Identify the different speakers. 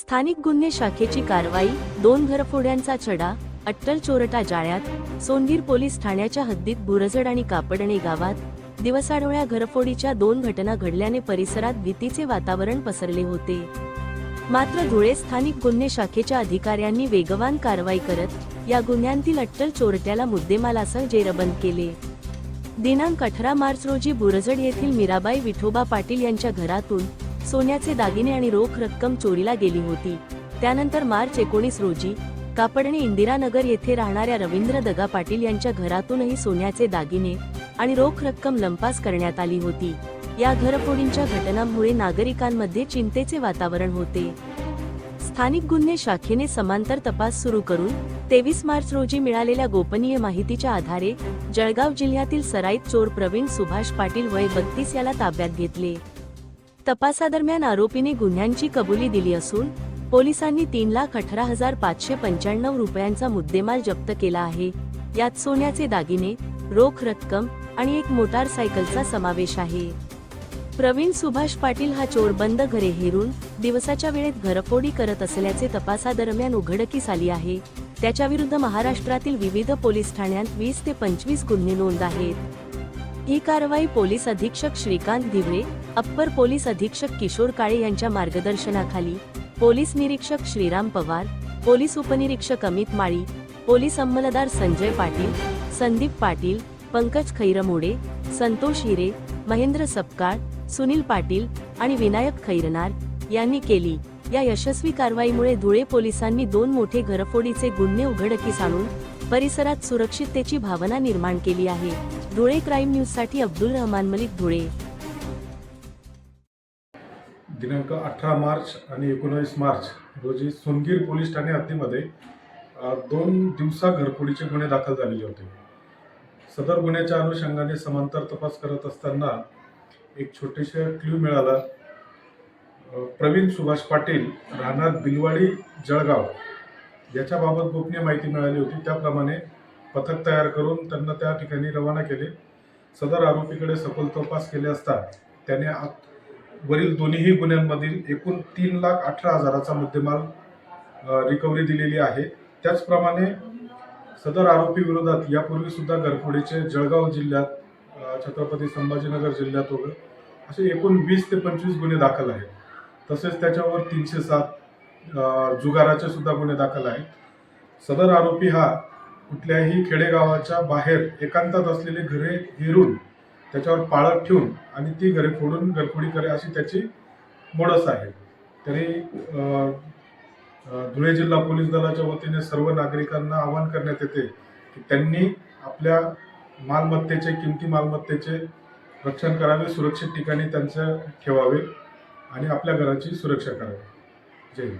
Speaker 1: स्थानिक गुन्हे शाखेची कारवाई दोन घरफोड्यांचा छडा अट्टल चोरटा जाळ्यात सोनगीर पोलीस ठाण्याच्या हद्दीत बुरजड आणि कापडणे गावात दिवसाढोळ्या घरफोडीच्या दोन घटना घडल्याने परिसरात भीतीचे वातावरण पसरले होते. मात्र धुळे स्थानिक गुन्हे शाखेच्या अधिकाऱ्यांनी वेगवान कारवाई करत या गुन्ह्यांतील अट्टल चोरट्याला मुद्देमालासह जेरबंद केले. दिनांक अठरा मार्च रोजी बुरजड येथील मीराबाई विठोबा पाटील यांच्या घरातून सोन्याचे दागिने आणि रोख रक्कम चोरीला गेली होती. त्यानंतर मार्च एकोणीस रोजी कापडणे इंदिरानगर येथे राहणाऱ्या रवींद्र दगा पाटील यांच्या घरातूनही सोन्याचे दागिने आणि रोख रक्कम लंपास करण्यात आली होती. या घरफोडींच्या घटनांमुळे नागरिकांमध्ये चिंतेचे वातावरण होते. स्थानिक गुन्हे शाखेने समांतर तपास सुरू करून तेवीस मार्च रोजी मिळालेल्या गोपनीय माहितीच्या आधारे जळगाव जिल्ह्यातील सराईत चोर प्रवीण सुभाष पाटील वय बत्तीस याला ताब्यात घेतले. तपासादरम्यान आरोपीने गुन्ह्यांची कबुली दिली असून पोलिसांनी तीन लाख अठरा हजार पाचशे पंच्याण्णव रुपयांचा मुद्देमाल जप्त केला आहे. यात सोन्याचे दागिने रोख रक्कम आणि एक मोटारसायकलचा समावेश आहे. प्रवीण सुभाष पाटील हा चोरबंद घरे हेरून दिवसाच्या वेळेत घरफोडी करत असल्याचे तपासादरम्यान उघडकीस आली आहे. त्याच्याविरुद्ध महाराष्ट्रातील विविध पोलीस ठाण्यांत वीस ते पंचवीस गुन्हे नोंद आहेत. ही कारवाई पोलीस अधीक्षक श्रीकांत धिवळे अप्पर पोलीस अधीक्षक किशोर काळे यांच्या मार्गदर्शनाखाली पोलीस निरीक्षक श्रीराम पवार पोलीस उपनिरीक्षक अमित माळी पोलीस अंमलदार संजय पाटील संदीप पाटील पंकज खैरमोडे संतोष हिरे महेंद्र सपकाळ सुनील पाटील आणि विनायक खैरनार यांनी केली. या यशस्वी कारवाईमुळे धुळे पोलिसांनी दोन मोठे घरफोडीचे गुन्हे उघडकीस आणून परिसरात सुरक्षिततेची भावना निर्माण केली आहे. धुळे क्राईम न्यूजसाठी अब्दुल रहमान मलिक धुळे.
Speaker 2: दिनांक अठरा मार्च आणि एकोणावीस मार्च रोजी सोनगीर पोलीस ठाणे हद्दीमध्ये दोन दिवसा घरफोडीचे गुन्हे दाखल झालेले होते. सदर गुन्ह्याच्या अनुषंगाने समांतर तपास करत असताना एक छोटेसे क्ल्यू मिळाला. प्रवीण सुभाष पाटील राहणार बिलवाडी जळगाव. ज्याच्याबाबत गोपनीय माहिती मिळाली होती त्याप्रमाणे पथक तयार करून त्यांना त्या ठिकाणी रवाना केले. सदर आरोपीकडे सखोल तपास केले असता त्याने आत- वरील दोन्हीही गुन्ह्यांमधील एकूण तीन लाख अठरा हजाराचा मुद्देमाल रिकव्हरी दिलेली आहे. त्याचप्रमाणे सदर आरोपी विरोधात यापूर्वी सुद्धा घरफोडीचे जळगाव जिल्ह्यात छत्रपती संभाजीनगर जिल्ह्यात वगैरे असे एकूण वीस ते पंचवीस गुन्हे दाखल आहेत. तसेच त्याच्यावर तीनशे सात जुगाराचे सुद्धा गुन्हे दाखल आहेत. सदर आरोपी हा कुठल्याही खेडेगावाच्या बाहेर एकांतात असलेली घरे हिरून त्याच्यावर पाळत ठेवून आणि ती घरे फोडून घरफोडी करे अशी त्याची मोडस आहे. तरी धुळे जिल्हा पोलीस दलाच्या वतीने सर्व नागरिकांना आवाहन करण्यात येते की त्यांनी आपल्या मालमत्तेचे किमती मालमत्तेचे रक्षण करावे सुरक्षित ठिकाणी त्यांचं ठेवावे आणि आपल्या घराची सुरक्षा करावी. 这个